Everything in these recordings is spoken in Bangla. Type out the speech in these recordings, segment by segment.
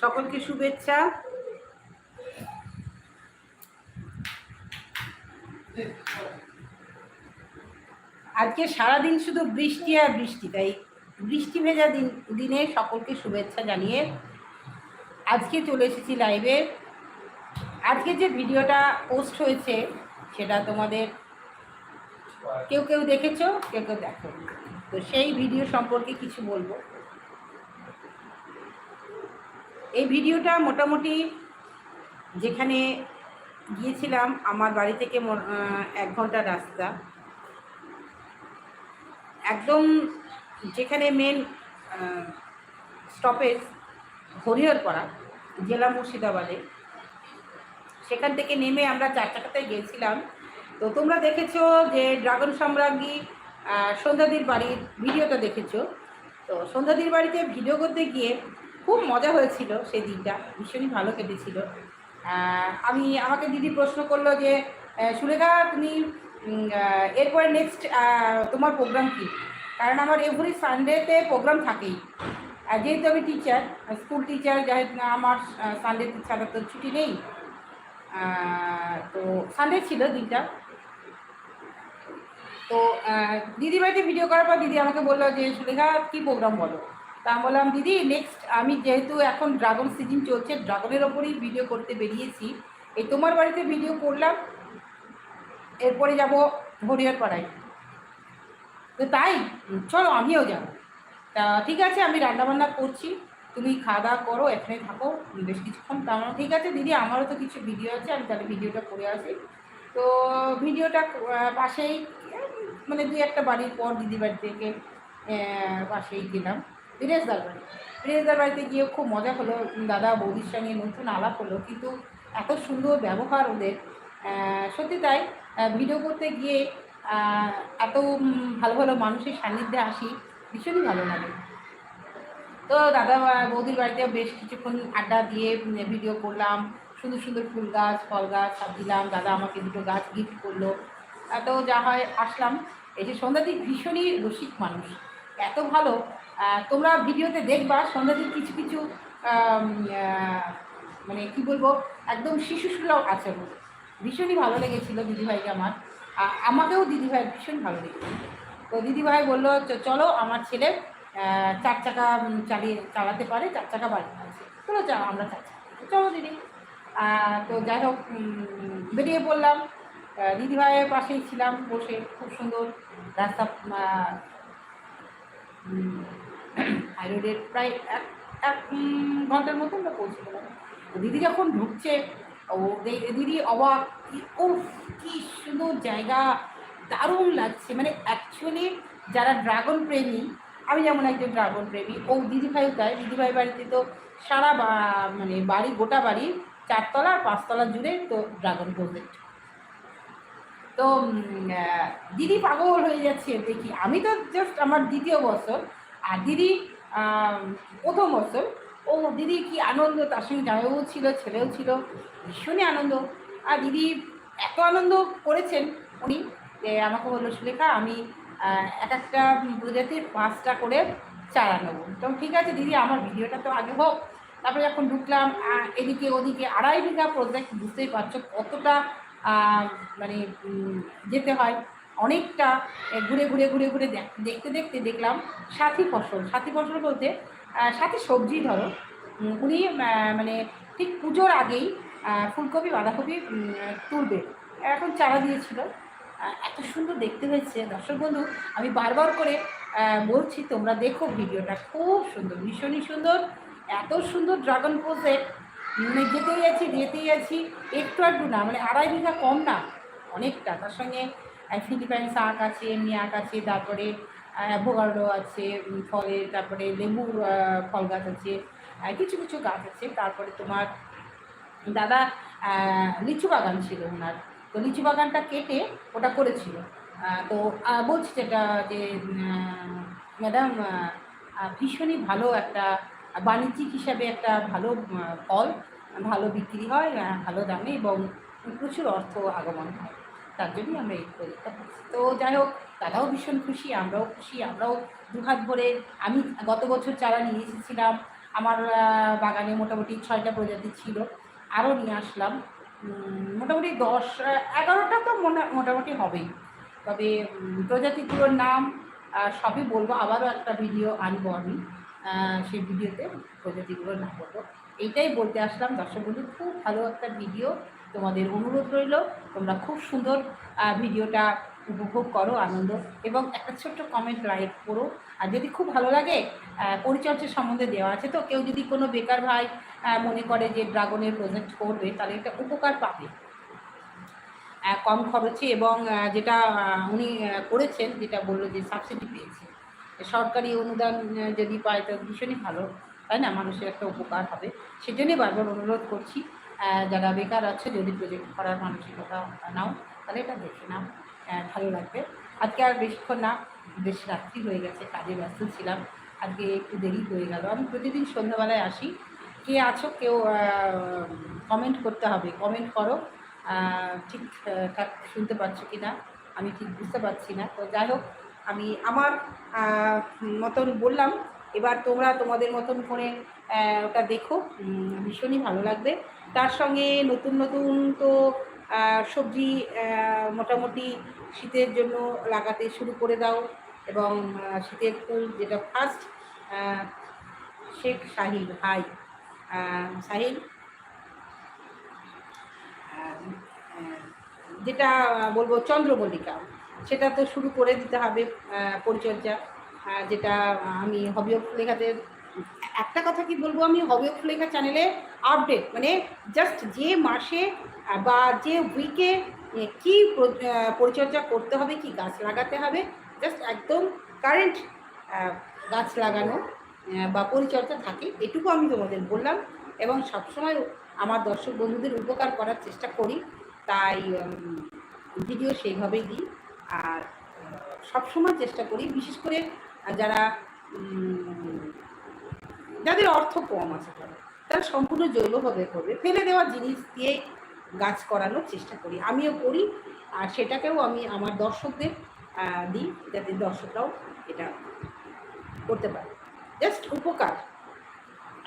সকলকে শুভেচ্ছা। আজকে সারাদিন শুধু বৃষ্টি আর বৃষ্টি, তাই বৃষ্টি ভেজা দিন, দিনে সকলকে শুভেচ্ছা জানিয়ে আজকে চলে এসেছি লাইভে আজকে যে ভিডিওটা পোস্ট হয়েছে, সেটা তোমাদের কেউ কেউ দেখেছ, কেউ কেউ দেখো। তো সেই ভিডিও সম্পর্কে কিছু বলব। এই ভিডিওটা মোটামুটি যেখানে গিয়েছিলাম, আমার বাড়ি থেকে এক ঘণ্টা রাস্তা। একদম যেখানে মেন স্টপেজ হরিহরপাড়া জেলা মুর্শিদাবাদে। সেখান থেকে নেমে আমরা চার চাকাতে গিয়েছিলাম। তো তোমরা দেখেছ যে ড্রাগন সম্রাজ্ঞী সন্ধ্যাদির বাড়ির ভিডিওটা দেখেছ। তো সন্ধ্যাদির বাড়িতে ভিডিও করতে গিয়ে খুব মজা হয়েছিল সেই দিনটা। ভীষণই ভালো কেটেছিল। আমি, আমাকে দিদি প্রশ্ন করল যে সুলেখা, তুমি এরপরে নেক্সট তোমার প্রোগ্রাম কী? কারণ আমার এভরি সানডেতে প্রোগ্রাম থাকেই। যেহেতু আমি টিচার স্কুল টিচার যাই আমার সানডে ছাড়া তো ছুটি নেই। তো সানডে ছিল দিনটা। তো দিদি বাড়িতে ভিডিও করার পর দিদি আমাকে বলল যে, সুলেখা, কী প্রোগ্রাম বলো? তা আমি বললাম, দিদি নেক্সট আমি যেহেতু এখন ড্রাগন সিজন চলছে ড্রাগনের ওপরেই ভিডিও করতে বেরিয়েছি। এই তোমার বাড়িতে ভিডিও করলাম, এরপরে যাব হরিয়ারপাড়ায় তো তাই, চলো আমিও যাব। তা ঠিক আছে, আমি রান্নাবান্না করছি, তুমি খাওয়া দাওয়া করো, এখানে থাকো, বেশ কিছুক্ষণ তা ঠিক আছে, দিদি, আমারও তো কিছু ভিডিও আছে, আমি তাহলে ভিডিওটা করে আসি। তো ভিডিওটা পাশেই মানে দুই একটা বাড়ির পর দিদি বাড়ি থেকে পাশেই গেলাম। বীরেশদার বাড়ি বীরেশদার বাড়িতে গিয়ে খুব মজা হলো। দাদা বৌদির সঙ্গে নতুন আলাপ হলো। কিন্তু এত সুন্দর ব্যবহার ওদের। সত্যি তাই ভিডিও করতে গিয়ে এত ভালো ভালো মানুষের সান্নিধ্যে আসি, ভীষণই ভালো লাগে। তো দাদা বৌদির বাড়িতে বেশ কিছুক্ষণ আড্ডা দিয়ে ভিডিও করলাম। সুন্দর সুন্দর ফুল গাছ, ফল গাছ সব দিলাম। দাদা আমাকে দুটো গাছ গিফট করল। এত যা হয়, আসলাম। এই যে সন্ধ্যাদিক ভীষণই রসিক মানুষ। এত ভালো তোমরা ভিডিওতে দেখবা সন্ধ্যাদিক কিছু কিছু মানে কি বলব, একদম শিশু সুলভ আচরণ। ভীষণই ভালো লেগেছিল দিদিভাইকে আমার। আমাকেও দিদিভাই ভীষণ ভালো লেগেছিল তো দিদিভাই বলল, "চ- চলো, আমার ছেলে চার চাকা চালিয়ে, চালাতে পারে, চার চাকা বাড়িতে আছে চলো, চা আমরা চার চাকা চলো দিদি। তো যাই হোক বেরিয়ে পড়লাম। দিদিভাইয়ের পাশেই ছিলাম বসে। খুব সুন্দর রাস্তা রোডের প্রায় এক এক ঘণ্টার মতো আমরা পৌঁছে গেলাম। দিদি যখন ঢুকছে, ও দিদি অবাক ও কি সুন্দর জায়গা, দারুণ লাগছে। মানে অ্যাকচুয়ালি যারা ড্রাগন প্রেমী, আমি যেমন একজন ড্রাগন প্রেমী, ও দিদিভাইও তাই, দিদিভাই বাড়িতে তো সারা মানে বাড়ি, গোটা বাড়ি চারতলা আর পাঁচতলা জুড়ে তো ড্রাগন প্রজেক্ট তো দিদি পাগল হয়ে যাচ্ছে, দেখি। আমি তো জাস্ট আমার দ্বিতীয় বছর, আর দিদি প্রথম বছর। ও দিদি কি আনন্দ? তার সঙ্গে জামাইও ছিল, ছেলেও ছিল, ভীষণই আনন্দ। আর দিদি এত আনন্দ করেছেন উনি যে আমাকে বলল, সুলেখা, আমি এক একটা প্রজাতির পাঁচটা করে চারা নেব। তো ঠিক আছে দিদি, আমার ভিডিওটা তো আগে হোক। তারপরে যখন ঢুকলাম এদিকে ওদিকে আড়াই বিঘা প্রজেক্ট বুঝতেই পারছ কতটা মানে যেতে হয়। অনেকটা ঘুরে ঘুরে ঘুরে ঘুরে দেখ- দেখতে দেখতে দেখলাম সাথী ফসল। সাথী ফসল বলতে সাথী সবজি ধরো। উনি মানে ঠিক পুজোর আগেই ফুলকপি, বাঁধাকপি তুলবে। এখন চারা দিয়েছিল। এত সুন্দর দেখতে হয়েছে। দর্শক বন্ধু, আমি বারবার করে বলছি, তোমরা দেখো ভিডিওটা। খুব সুন্দর, ভীষণই সুন্দর। এত সুন্দর ড্রাগন প্রজেক্ট মানে যেতেই আছি যেতেই আছি, একটু একটু না মানে আড়াই বিঘা কম না, অনেকটা। তার সঙ্গে আহ, ফিলিপাইন্স আখ আছে এমনি আখ আছে তারপরে অ্যাভোগাডো আছে ফলের তারপরে লেবু ফল গাছ আছে কিছু কিছু গাছ আছে। তারপরে তোমার দাদা লিচু বাগান ছিল ওনার। তো লিচু বাগানটা কেটে ওটা করেছিল। তো বলছি যেটা যে ম্যাডাম ভীষণই ভালো একটা বাণিজ্যিক হিসাবে একটা ভালো ফল ভালো বিক্রি হয় ভালো দামে এবং প্রচুর অর্থ আগমন হয়। তার জন্যই আমরা এই করছি তো যাই হোক দাদাও ভীষণ খুশি, আমরাও খুশি, আমরাও দুহাত ভরে আমি গত বছর চারা নিয়ে এসেছিলাম। আমার বাগানে মোটামুটি ছয়টা প্রজাতি ছিল, আরও নিয়ে আসলাম। মোটামুটি দশ এগারোটা তো মোটা- মোটামুটি হবেই। তবে প্রজাতিগুলোর নাম সবই বলব, আবারও একটা ভিডিও আনব আমি সেই ভিডিওতে প্রজাতিগুলোর নাম বলব। এইটাই বলতে আসলাম। দর্শক বন্ধু, খুব ভালো একটা ভিডিও। তোমাদের অনুরোধ রইল, তোমরা খুব সুন্দর ভিডিওটা উপভোগ করো, আনন্দ, এবং একটা ছোট্ট কমেন্ট লাইক করো। আর যদি খুব ভালো লাগে পরিচর্যা সম্বন্ধে দেওয়া আছে, তো কেউ যদি কোনো বেকার ভাই মনে করে যে ড্রাগনের প্রজেক্ট করবে, তাহলে এটা উপকার পাবে। কম খরচে এবং যেটা উনি করেছেন, যেটা বলল যে সাবসিডি পেয়েছে। সরকারি অনুদান যদি পায়, তো ভীষণই ভালো, তাই না? মানুষের একটা উপকার হবে। সেজন্যই বারবার অনুরোধ করছি। যারা বেকার আছে, যদি প্রজেক্ট করার মানসিকতা নাও, তাহলে এটা দেখে নাও। ভালো লাগবে। আজকে আর বেশিক্ষণ না, বেশ রাত্রি হয়ে গেছে, কাজে ব্যস্ত ছিলাম। আজকে একটু দেরি হয়ে গেল। আমি প্রতিদিন সন্ধ্যাবেলায় আসি। কে আছো, কেউ কমেন্ট করতে হবে। কমেন্ট করো। ঠিক শুনতে পাচ্ছ কি না আমি ঠিক বুঝতে পারছি না। তো যাই হোক, আমি আমার মতন বললাম। এবার তোমরা তোমাদের মতন করে ওটা দেখো। ভীষণই ভালো লাগবে। তার সঙ্গে নতুন নতুন তো সবজি মোটামুটি শীতের জন্য লাগাতে শুরু করে দাও এবং শীতের ফুল যেটা ফার্স্ট শেখ সাহিল হাই সাহিল যেটা বলব চন্দ্রমল্লিকা, সেটা তো শুরু করে দিতে হবে পরিচর্যা। যেটা আমি হবি অফ লেখাতে একটা কথা কি বলব, আমি হবি অফ লেখা চ্যানেলে আপডেট মানে জাস্ট যে মাসে বা যে উইকে কি পরিচর্যা করতে হবে, কি গাছ লাগাতে হবে জাস্ট একদম কারেন্ট গাছ লাগানো বা পরিচর্যা থাকে, এটুকু আমি তোমাদের বললাম, এবং সবসময় আমার দর্শক বন্ধুদের উপকার করার চেষ্টা করি, তাই ভিডিও সেইভাবেই দিই, আর সবসময় চেষ্টা করি, বিশেষ করে আহ, যারা যাদের অর্থ কম আছে তারা সম্পূর্ণ জৈবভাবে করবে। ফেলে দেওয়া জিনিস দিয়ে গাছ করানোর চেষ্টা করি। আমিও করি আর সেটাকেও আমি আমার দর্শকদের দিই যাতে দর্শকরাও এটা করতে পারে। জাস্ট উপকার।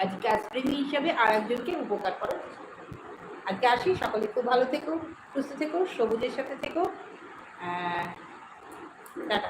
আজকে গাছপ্রেমী হিসাবে আর একজনকে উপকার করার। আজকে আসি সকলে খুব ভালো থেকো সুস্থ থেকো সবুজের সাথে থেকো টাটা।